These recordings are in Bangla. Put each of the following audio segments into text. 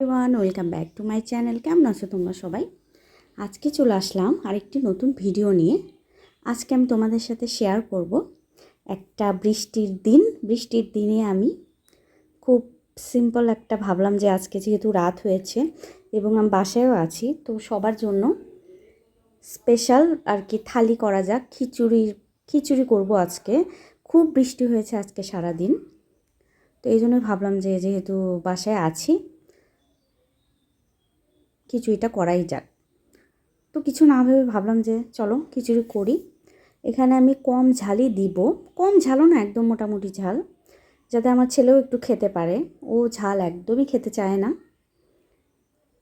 Everyone welcome back to my channel কেমন আছো তোমরা সবাই? আজকে চলে আসলাম আরেকটি নতুন ভিডিও নিয়ে। আজকে আমি তোমাদের সাথে শেয়ার করব একটা বৃষ্টির দিন। বৃষ্টির দিনে আমি খুব সিম্পল একটা ভাবলাম যে আজকে যেহেতু রাত হয়েছে এবং আমি বাসায়ও আছি, তো সবার জন্য স্পেশাল আর কি থালি করা যাক। খিচুড়ির খিচুড়ি করব আজকে। খুব বৃষ্টি হয়েছে আজকে সারা দিন তো এই জন্যই ভাবলাম যে যেহেতু বাসায় আছি খিচুড়িটা করাই যাক। তো কিছু না ভেবে ভাবলাম যে চলো খিচুড়ি করি। এখানে আমি কম ঝালই দিব। কম ঝালও না, একদম মোটামুটি ঝাল। যাতে আমার ছেলেও একটু খেতে পারে। ও ঝাল একদমই খেতে চায় না।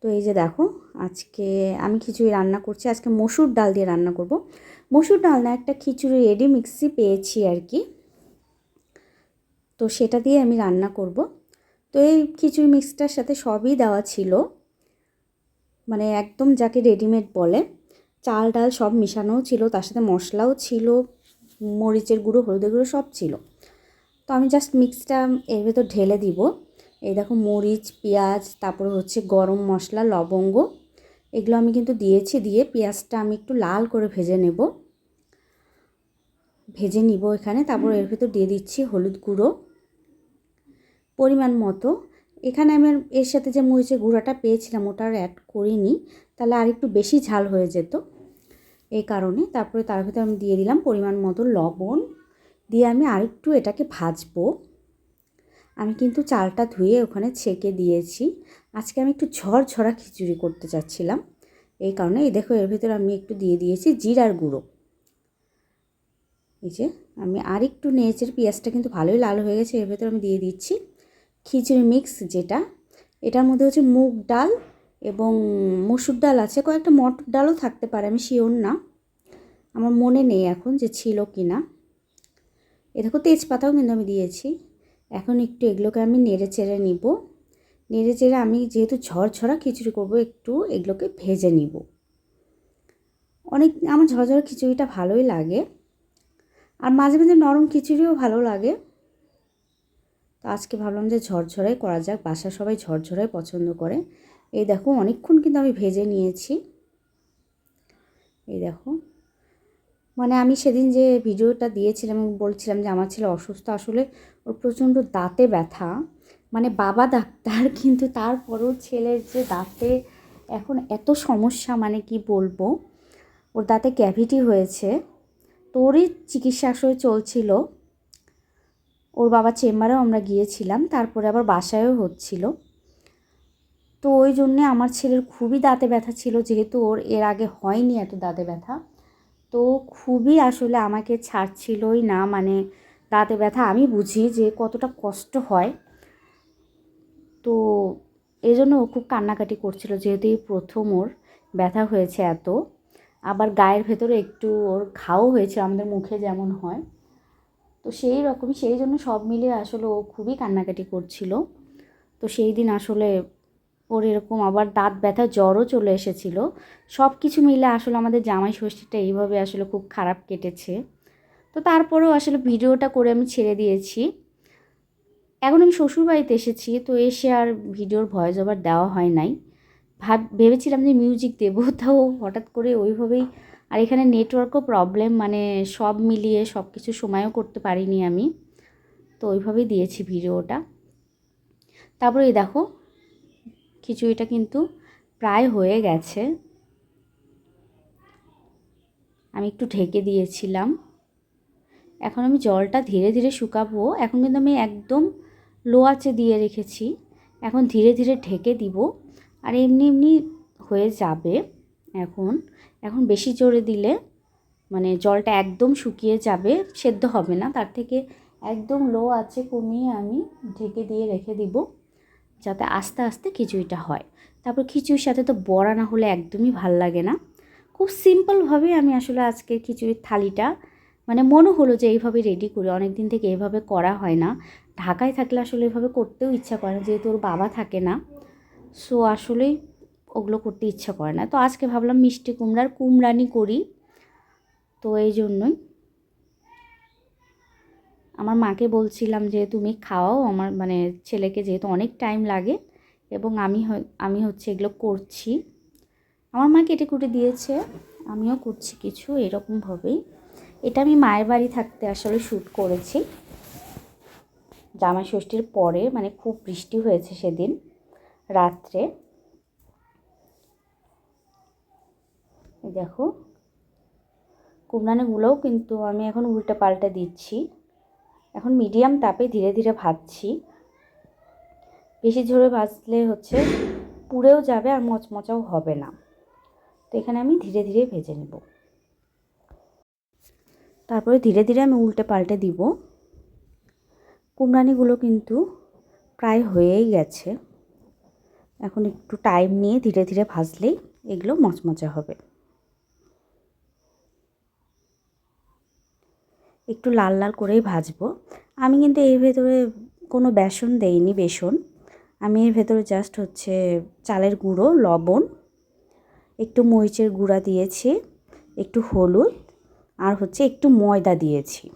তো এই যে দেখো, আজকে আমি খিচুড়ি রান্না করছি। আজকে মসুর ডাল দিয়ে রান্না করব। মসুর ডাল না, একটা খিচুড়ি রেডি মিক্সি পেয়েছি আর কি। তো সেটা দিয়ে আমি রান্না করব। তো এই খিচুড়ি মিক্সটার সাথে সবই দেওয়া ছিল। মানে একদম যাকে রেডিমেড বলে, চাল ডাল সব মিশানোও ছিল, তার সাথে মশলাও ছিল, মরিচের গুঁড়ো, হলুদের গুঁড়ো সব ছিল। তো আমি জাস্ট মিক্সটা এর ভেতর ঢেলে দিব। এই দেখো মরিচ, পেঁয়াজ, তারপরে হচ্ছে গরম মশলা, লবঙ্গ, এগুলো আমি কিন্তু দিয়েছি, দিয়ে পেঁয়াজটা আমি একটু লাল করে ভেজে নেব। ভেজে নিব এখানে, তারপর এর ভেতর দিয়ে দিচ্ছি হলুদ গুঁড়ো। পরিমাণ মতো এখানে আমি এর সাথে যে মরিচের গুঁড়াটা পেয়েছিলাম, ওটা আর অ্যাড করিনি। তাহলে আর একটু বেশি ঝাল হয়ে যেত এই কারণে। তারপরে তার ভিতরে আমি দিয়ে দিলাম পরিমাণ মতো লবণ। দিয়ে আমি আরেকটু এটাকে ভাজবো। আমি কিন্তু চালটা ধুয়ে ওখানে ছেঁকে দিয়েছি। আজকে আমি একটু ঝরঝরা খিচুড়ি করতে চাচ্ছিলাম। এই কারণে এই দেখো এর ভিতরে আমি একটু দিয়ে দিয়েছি জিরার গুঁড়ো। এই যে আমি আর একটু নেচের পেঁয়াজটা কিন্তু ভালোই লাল হয়ে গেছে, এর ভেতরে আমি দিয়ে দিচ্ছি। খিচুড়ি মিক্স যেটা, এটার মধ্যে হচ্ছে মুগ ডাল এবং মসুর ডাল আছে, কয়েকটা মটর ডালও থাকতে পারে, আমি শিওর না। আমার মনে নেই এখন যে ছিল কি না এ দেখো তেজপাতাও কিন্তু আমি দিয়েছি। এখন একটু এগুলোকে আমি নেড়ে চেড়ে নিব। নেড়ে চেড়ে আমি যেহেতু ঝরঝরা খিচুড়ি করব, একটু এগুলোকে ভেজে নিব। অনেক, আমার ঝরঝরা খিচুড়িটা ভালোই লাগে। আর মাঝে মাঝে নরম খিচুড়িও ভালো লাগে। তো আজকে ভাবলাম যে ঝরঝরাই করা যাক বাসা সবাই ঝরঝরাই পছন্দ করে। এই দেখো, অনেকক্ষণ কিন্তু আমি ভেজে নিয়েছি। এই দেখো। মানে আমি সেদিন যে ভিডিওটা দিয়েছিলাম, বলছিলাম যে আমার ছেলে অসুস্থ, আসলে ওর প্রচণ্ড দাঁতে ব্যথা। মানে বাবা ডাক্তার, কিন্তু তারপরেও ছেলের যে দাঁতে এখন এত সমস্যা মানে কি বলব? ওর দাঁতে ক্যাভিটি হয়েছে। তোরই চিকিৎসা আসলে চলছিল। ওর বাবা চেম্বারেও আমরা গিয়েছিলাম, তারপরে আবার বাসায়ও হচ্ছিল। তো ওই জন্যে আমার ছেলের খুবই দাঁতে ব্যথা ছিল, যেহেতু ওর এর আগে হয়নি এত দাঁতে ব্যথা। তো খুবই আসলে আমাকে ছাড়ছিলই না মানে দাঁতে ব্যথা আমি বুঝি যে কতটা কষ্ট হয়। তো এই জন্য ও খুব কান্নাকাটি করছিল, যেহেতু এই প্রথম ওর ব্যথা হয়েছে এত। আবার গায়ের ভেতরে একটু ওর ঘাও হয়েছে, আমাদের মুখে যেমন হয়। তো সেই রকমই সেই জন্য সব মিলিয়ে আসলে ও খুবই কান্নাকাটি করছিল। তো সেই দিন আসলে ওর এরকম আবার দাঁত ব্যথা জ্বরও চলে এসেছিল। সব কিছু মিলে আসলে আমাদের জামাই ষষ্ঠীটা এইভাবে আসলে খুব খারাপ কেটেছে। তো তারপরেও আসলে ভিডিওটা করে আমি ছেড়ে দিয়েছি। এখন আমি শ্বশুরবাড়িতে এসেছি, তো এসে আর ভিডিওর ভয়েস ওভার দেওয়া হয় নাই। ভাব, ভেবেছিলাম যে মিউজিক দেবো, তাও হঠাৎ করে ওইভাবেই আর এখানে নেটওয়ার্কও প্রবলেম মানে সব মিলিয়ে সব কিছু সময়ও করতে পারিনি আমি। তো ওইভাবেই দিয়েছি ভিডিওটা। তারপরে দেখো, খিচুড়িটা কিন্তু প্রায় হয়ে গেছে। আমি একটু ঢেকে দিয়েছিলাম। এখন আমি জলটা ধীরে ধীরে শুকাবো। এখন কিন্তু আমি একদম লো আঁচে দিয়ে রেখেছি। এখন ধীরে ধীরে ঢেকে দিব। আর এমনি এমনি হয়ে যাবে। এখন এখন বেশি জোরে দিলে মানে জলটা একদম শুকিয়ে যাবে, সেদ্ধ হবে না। তার থেকে একদম লো আছে কমিয়ে আমি ঢেকে দিয়ে রেখে দিব, যাতে আস্তে আস্তে খিচুড়িটা হয়। তারপর খিচুড়ির সাথে তো বড়া না হলে একদমই ভালো লাগে না। খুব সিম্পলভাবে আমি আসলে আজকের খিচুড়ির থালিটা মানে মনে হলো যে এইভাবে রেডি করি অনেক দিন থেকে এইভাবে করা হয় না। ঢাকায় থাকলে আসলে এভাবে করতেও ইচ্ছা করে না, যেহেতু ওর বাবা থাকে না। সো আসলেই ওগুলো করতে ইচ্ছা করে না। তো আজকে ভাবলাম মিষ্টি কুমড়ার কুমড়ানি করি। তো এই জন্যই। আমার মাকে বলছিলাম যে, তুমি খাওয়াও আমার মানে ছেলেকে যেহেতু অনেক টাইম লাগে এবং আমি আমি হচ্ছে এগুলো করছি। আমার মা কেটে কুটে দিয়েছে, আমিও করছি কিছু এরকমভাবেই। এটা আমি মায়ের বাড়ি থাকতে আসলে শ্যুট করেছি। জামাই ষষ্ঠীর পরে মানে খুব বৃষ্টি হয়েছে সেদিন রাত্রে এই দেখো। কুমড়ানিগুলোও কিন্তু আমি এখন উল্টে পাল্টে দিচ্ছি। এখন মিডিয়াম তাপে ধীরে ধীরে ভাজছি। বেশি ঝোরে ভাজলে হচ্ছে পুড়েও যাবে আর মচমচাও হবে না। তো এখানে আমি ধীরে ধীরে ভেজে নেব। তারপরে ধীরে ধীরে আমি উল্টে পাল্টে দিব। কুমড়ানিগুলো কিন্তু প্রায় হয়েই গেছে। এখন একটু টাইম নিয়ে ধীরে ধীরে ভাজলেই এগুলো মচমচা হবে। একটু লাল লাল করেই ভাজবো। আমি কিন্তু এর ভেতরে কোনো বেসন দেইনি, বেসন। আমি এর ভেতরে জাস্ট হচ্ছে চালের গুঁড়ো, লবণ, একটু মরিচের গুঁড়া দিয়েছি, একটু হলুদ, আর হচ্ছে একটু ময়দা দিয়েছি।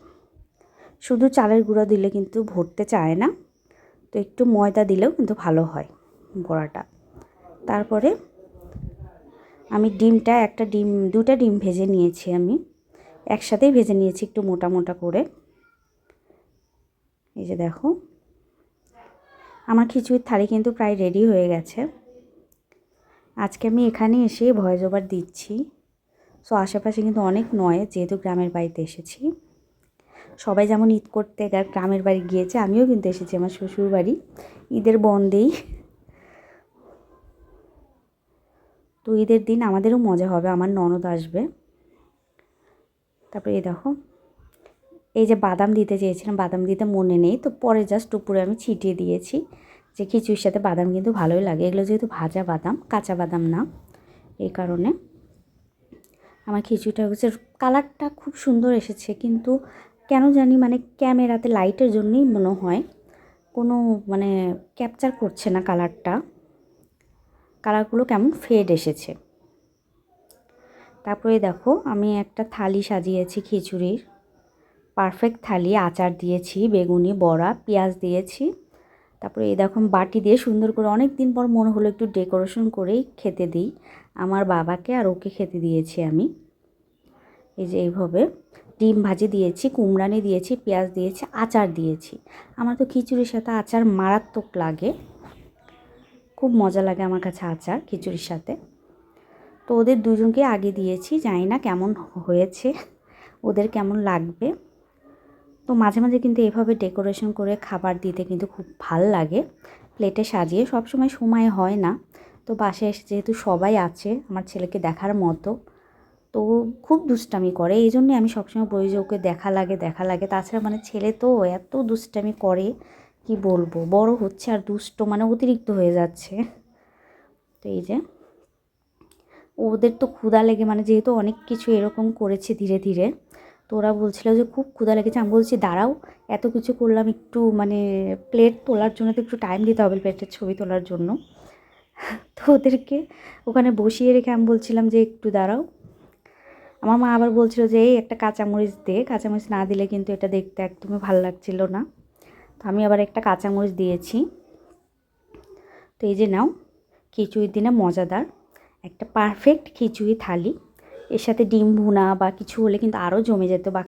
শুধু চালের গুঁড়ো দিলে কিন্তু ভরতে চায় না, তো একটু ময়দা দিলেও কিন্তু ভালো হয় বড়াটা। তারপরে আমি ডিমটা একটা ডিম দুটা ডিম ভেজে নিয়েছি আমি। একসাথেই ভেজে নিয়েছি একটু মোটা মোটা করে। এই যে দেখো। আমার খিচুড়ির থালি কিন্তু প্রায় রেডি হয়ে গেছে। আজকে আমি এখানে এসে ভয়েস ওভার দিচ্ছি। সো আশেপাশে কিন্তু অনেক নয়, যেহেতু গ্রামের বাড়িতে এসেছি। সবাই যেমন ঈদ করতে গ্রামের বাড়ি গিয়েছে, আমিও কিন্তু এসেছি, আমার শ্বশুর বাড়ি। ঈদের বন্দেই। তো ঈদের দিন আমাদেরও মজা হবে, আমার ননদ আসবে। তারপরে এই দেখো, এই যে বাদাম দিতে চেয়েছিলাম, বাদাম দিতে মনে নেই, তো পরে জাস্ট উপরে আমি ছিটিয়ে দিয়েছি যে খিচুড়ির সাথে বাদাম কিন্তু ভালোই লাগে। এগুলো যেহেতু ভাজা বাদাম, কাঁচা বাদাম না, এই কারণে আমার খিচুড়িটা হচ্ছে কালারটা খুব সুন্দর এসেছে, কিন্তু কেন জানি মানে ক্যামেরাতে লাইটের জন্যই মনে হয়, কোনো মানে ক্যাপচার করছে না কালারটা কালারগুলো কেমন ফেড এসেছে। তারপরে দেখো, আমি একটা থালি সাজিয়েছি খিচুড়ির। পারফেক্ট থালি, আচার দিয়েছি, বেগুনি, বড়া, পেঁয়াজ দিয়েছি। তারপরে এই দেখো বাটি দিয়ে সুন্দর করে অনেক দিন পর মনে হলো একটু ডেকোরেশন করেই খেতে দিই। আমার বাবাকে আর ওকে খেতে দিয়েছি আমি। এই যে এইভাবে ডিম ভাজি দিয়েছি, কুমড়ানি দিয়েছি, পেঁয়াজ দিয়েছি, আচার দিয়েছি। আমার তো খিচুড়ির সাথে আচার মারাত্মক লাগে। খুব মজা লাগে আমার কাছে আচার খিচুড়ির সাথে। তো ওদের দুজনকে আগে দিয়েছি, জানি না কেমন হয়েছে, ওদের কেমন লাগবে। তো মাঝে মাঝে কিন্তু এভাবে ডেকোরেশন করে খাবার দিতে কিন্তু খুব ভালো লাগে। প্লেটে সাজিয়ে সব সময় সময় হয় না। তো বাসে এসে যেহেতু সবাই আছে, আমার ছেলেকে দেখার মতো, তো খুব দুষ্টামি করে। এই জন্যে আমি সবসময় বলি ওকে দেখা লাগে দেখা লাগে। তাছাড়া মানে ছেলে তো এত দুষ্টামি করে, কি বলব? বড় হচ্ছে আর দুষ্ট মানে অতিরিক্ত হয়ে যাচ্ছে। তো এই যে ওদের তো ক্ষুধা লেগে মানে যেহেতু অনেক কিছু এরকম করেছে ধীরে ধীরে, তো ওরা বলছিল যে খুব ক্ষুধা লেগেছে। আমি বলছি, দাঁড়াও, এত কিছু করলাম, একটু মানে প্লেট তোলার জন্য তো একটু টাইম দিতে হবে প্লেটের ছবি তোলার জন্য। তো ওদেরকে ওখানে বসিয়ে রেখে আমি বলছিলাম যে, একটু দাঁড়াও। আমার মা আবার বলছিল যে, এই একটা কাঁচামরিচ দে। কাঁচামরিচ না দিলে কিন্তু এটা দেখতে একদমই ভালো লাগছিল না। তো আমি আবার একটা কাঁচামরিচ দিয়েছি। তো এই যে নাও, খিচুড়ির দিনে মজাদার। একটা পারফেক্ট খিচুড়ি থালি। এর সাথে ডিম ভুনা বা কিছু হলে কিন্তু আরও জমে যেত বা